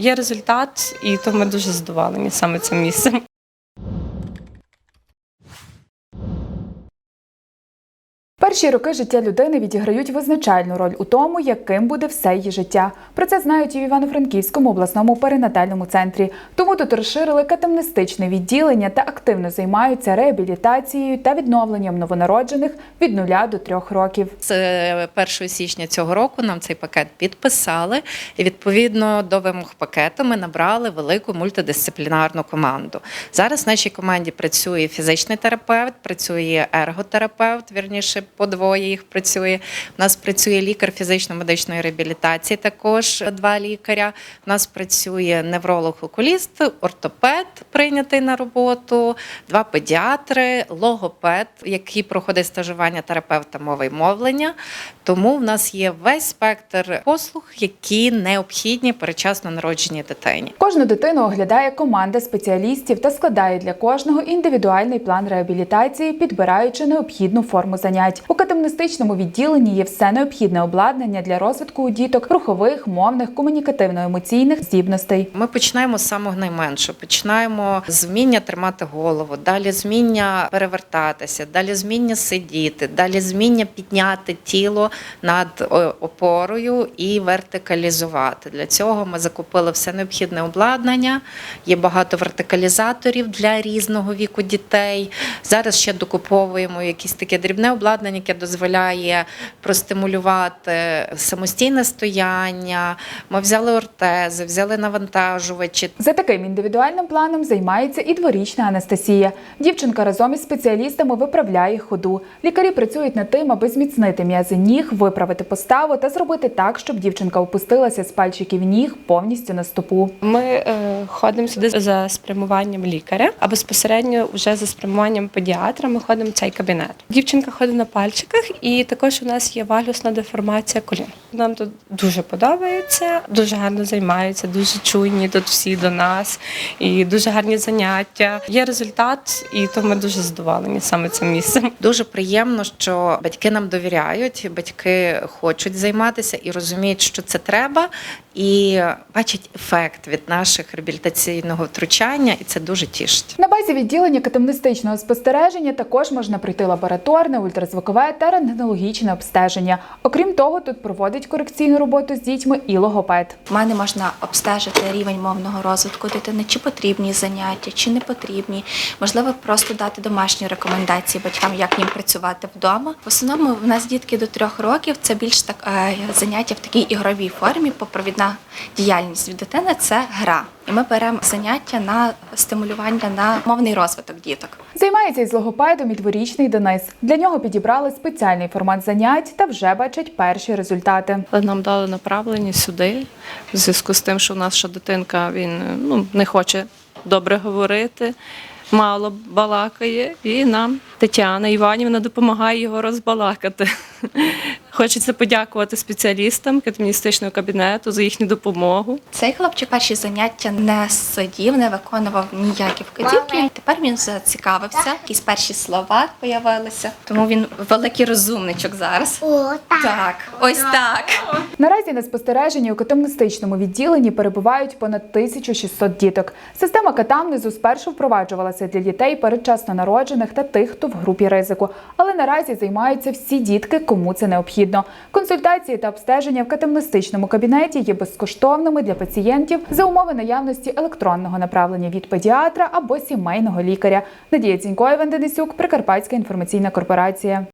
Є результат, і то ми дуже задоволені саме цим місцем. Перші роки життя людини відіграють визначальну роль у тому, яким буде все її життя. Про це знають і в Івано-Франківському обласному перинатальному центрі. Тому тут розширили катамнестичне відділення та активно займаються реабілітацією та відновленням новонароджених від нуля до трьох років. З е, 1 січня цього року нам цей пакет підписали, і відповідно до вимог пакету ми набрали велику мультидисциплінарну команду. Зараз в нашій команді працює фізичний терапевт, працює ерготерапевт, вірніше подвоє їх працює. У нас працює лікар фізично-медичної реабілітації, також два лікаря. У нас працює невролог-окуліст, ортопед прийнятий на роботу, два педіатри, логопед, який проходить стажування терапевта мови й мовлення. Тому в нас є весь спектр послуг, які необхідні передчасно народженій дитині. Кожну дитину оглядає команда спеціалістів та складає для кожного індивідуальний план реабілітації, підбираючи необхідну форму занять. У катамнестичному відділенні є все необхідне обладнання для розвитку у діток рухових, мовних, комунікативно-емоційних здібностей. Ми починаємо з самого найменшого. Починаємо з вміння тримати голову, далі з вміння перевертатися, далі з вміння сидіти, далі з вміння підняти тіло над е, опорою і вертикалізувати. Для цього ми закупили все необхідне обладнання. Є багато вертикалізаторів для різного віку дітей. Зараз ще докуповуємо якесь таке дрібне обладнання, яке дозволяє простимулювати самостійне стояння. Ми взяли ортези, взяли навантажувачі. За таким індивідуальним планом займається і дворічна Анастасія. Дівчинка разом із спеціалістами виправляє ходу. Лікарі працюють над тим, аби зміцнити м'язи ніг, виправити поставу та зробити так, щоб дівчинка опустилася з пальчиків ніг повністю на стопу. Ми е, ходимо сюди за спрямуванням лікаря, а безпосередньо вже за спрямуванням педіатра ми ходимо в цей кабінет. Дівчинка ходить на пальчиках, і також у нас є валюсна деформація колін. Нам тут дуже подобається, дуже гарно займаються, дуже чуйні тут всі до нас, і дуже гарні заняття. Є результат, і то ми дуже задоволені саме цим місцем. Дуже приємно, що батьки нам довіряють, батьки хочуть займатися і розуміють, що це треба, і бачать ефект від наших реабілітаційного втручання, і це дуже тішить. На базі відділення катамнестичного спостереження також можна пройти лабораторне, ультразвукове та рентгенологічне обстеження. Окрім того, тут проводить корекційну роботу з дітьми і логопед. В мене можна обстежити рівень мовного розвитку дитини, чи потрібні заняття, чи не потрібні. Можливо, просто дати домашні рекомендації батькам, як їм працювати вдома. В основному в нас дітки до трьох років це більш так е, заняття в такій ігровій формі. Попровідна діяльність від дитини це гра. І ми беремо заняття на стимулювання на мовний розвиток діток. Займається із логопедом і дворічний Денис. Для нього підібрали спеціальний формат занять та вже бачать перші результати. Нам дали направлення сюди, в зв'язку з тим, що в нас дитинка він ну, не хоче добре говорити, мало балакає, і нам Тетяна Іванівна допомагає його розбалакати. Хочеться подякувати спеціалістам катамністичного кабінету за їхню допомогу. Цей хлопчик перші заняття не сидів, не виконував ніякі вказівки. Тепер він зацікавився, якісь перші слова появилися. Тому він великий розумничок зараз. О, так. Так, ось так. Наразі на спостереженні у катамнестичному відділенні перебувають понад 1600 діток. Система катамнезу спершу впроваджувалася для дітей передчасно народжених та тих, хто в групі ризику. Але наразі займаються всі дітки, кому це необхідно. Консультації та обстеження в катемнистичному кабінеті є безкоштовними для пацієнтів за умови наявності електронного направлення від педіатра або сімейного лікаря. Надія Цінькоєва, Денисюк, Прикарпатська інформаційна корпорація.